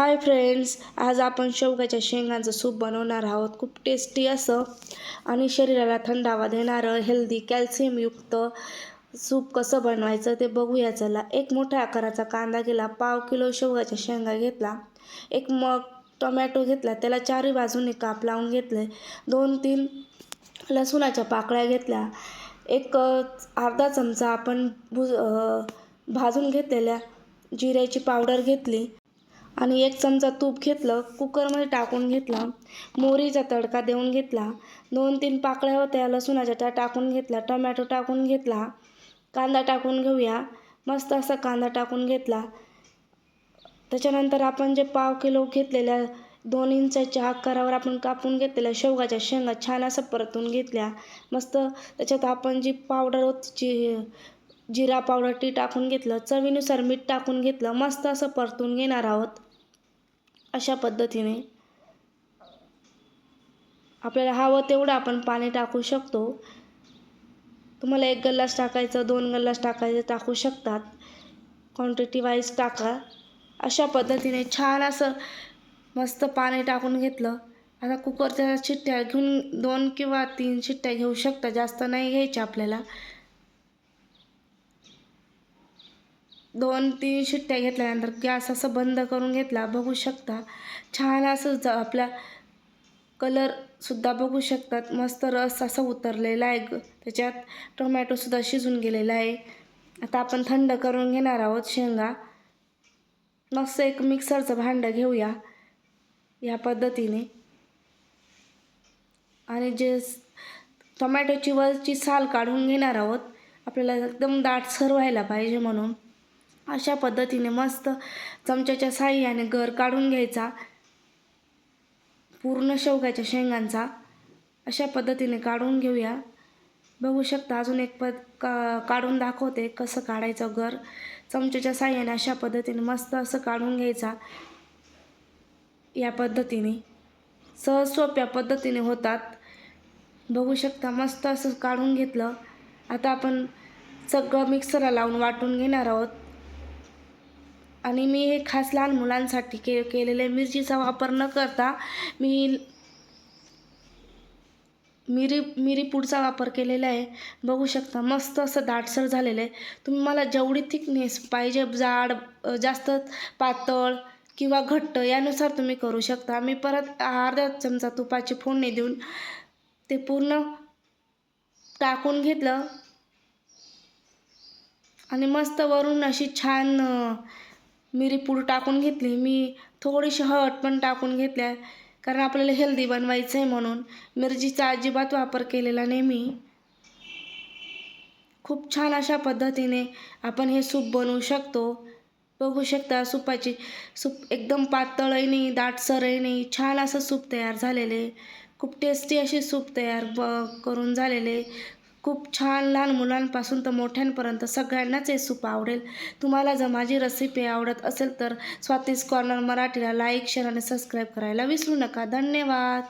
Hi friends आज आपण शेवग्याच्या शेंगांचं सूप बनवणार आहोत. खूप टेस्टी असं. आणि शरीराला थंडावा देणारं हेल्दी कॅल्शियमयुक्त सूप कसं बनवायचं ते बघूया. चला एक मोठ्या आकाराचा कांदा केला पाव किलो शेवग्याच्या शेंगा घेतला. एक मग टोमॅटो घेतला त्याला चारही बाजूने काप लावून घेतले. दोन तीन लसूणाच्या पाकळ्या घेतल्या. एक अर्धा चमचा आपण भुज भाजून घेतलेल्या जिऱ्याची पावडर घेतली. आणि एक चमचा तूप घेतलं कुकरमध्ये टाकून घेतला मोहरीचा तडका देऊन घेतला दोन तीन पाकळ्या होत्या लसूणाच्या त्या टाकून घेतल्या टोमॅटो टाकून घेतला कांदा टाकून घेऊया मस्त असा कांदा टाकून घेतला. त्याच्यानंतर आपण जे पाव किलो घेतलेल्या दोन इंचाच्या आकारावर आपण कापून घेतलेल्या शेवगाच्या शेंगा छान असं परतून घेतल्या. मस्त त्याच्यात आपण जी पावडर होती जी जिरा पावडर ती टाकून घेतलं चवीनुसार मीठ टाकून घेतलं मस्त असं परतून घेणार आहोत. अशा पद्धतीने आपल्याला हवं तेवढं आपण पाणी टाकू शकतो. तुम्हाला एक गल्लास टाकायचं दोन गल्लास टाकायचं टाकू शकतात. क्वांटिटी वाईज टाका. अशा पद्धतीने छान असं मस्त पाणी टाकून घेतलं. आता कुकरच्या शिट्ट्या घेऊन दोन किंवा तीन शिट्ट्या घेऊ शकता. जास्त नाही घ्यायच्या आपल्याला. दोन तीन शिट्ट्या घेतल्यानंतर गॅस असं बंद करून घेतला. बघू शकता छान असं ज आपला कलरसुद्धा बघू शकतात. मस्त रस असा उतरलेला आहे. त्याच्यात टोमॅटोसुद्धा शिजून गेलेला आहे. आता आपण थंड करून घेणार आहोत शेंगा. मस्त एक मिक्सरचं भांडं घेऊया या पद्धतीने. आणि जे टोमॅटोची वरची साल काढून घेणार आहोत आपल्याला एकदम दाटसर व्हायला पाहिजे म्हणून. अशा पद्धतीने मस्त चमच्याच्या साह्याने गर काढून घ्यायचा. पूर्ण शेवग्याच्या शेंगांचा अशा पद्धतीने काढून घेऊया. बघू शकता अजून एक पद का काढून दाखवते कसं काढायचं गर. चमच्याच्या साह्याने अशा पद्धतीने मस्त असं काढून घ्यायचा. या पद्धतीने. सहज सोप्या पद्धतीने होतात. बघू शकता मस्त असं काढून घेतलं. आता आपण सगळं मिक्सरला लावून वाटून घेणार आहोत. आणि मी हे खास लहान मुलांसाठी के केलेले मिरचीचा वापर न करता मी मिरी मिरी पुडचा वापर केलेला आहे. बघू शकता मस्त असं दाटसर झालेलं आहे. तुम्ही मला जेवढी थिकनेस पाहिजे जाड जास्त पातळ किंवा घट्ट यानुसार तुम्ही करू शकता. मी परत अर्धा चमचा तुपाची फोडणी देऊन ते पूर्ण टाकून घेतलं. आणि मस्त वरून अशी छान मिरी पूड टाकून घेतली मी थोडीशी हळद पण टाकून घेतल्या कारण आपल्याला हेल्दी बनवायचं आहे म्हणून. मिरचीचा अजिबात वापर केलेला नाही मी. खूप छान अशा पद्धतीने आपण हे सूप बनवू शकतो. बघू शकता सुपाची सूप एकदम पातळही नाही दाटसरही नाही छान असं सूप तयार झालेले. खूप टेस्टी असे सूप तयार ब करून झालेले. खूप छान लहान मुलांपासून तर मोठ्यांपर्यंत सगळ्यांनाच हे सूप आवडेल. तुम्हाला जर माझी रेसिपी आवडत असेल तर स्वातीस कॉर्नर मराठीला लाईक शेअर आणि सबस्क्राईब करायला विसरू नका. धन्यवाद.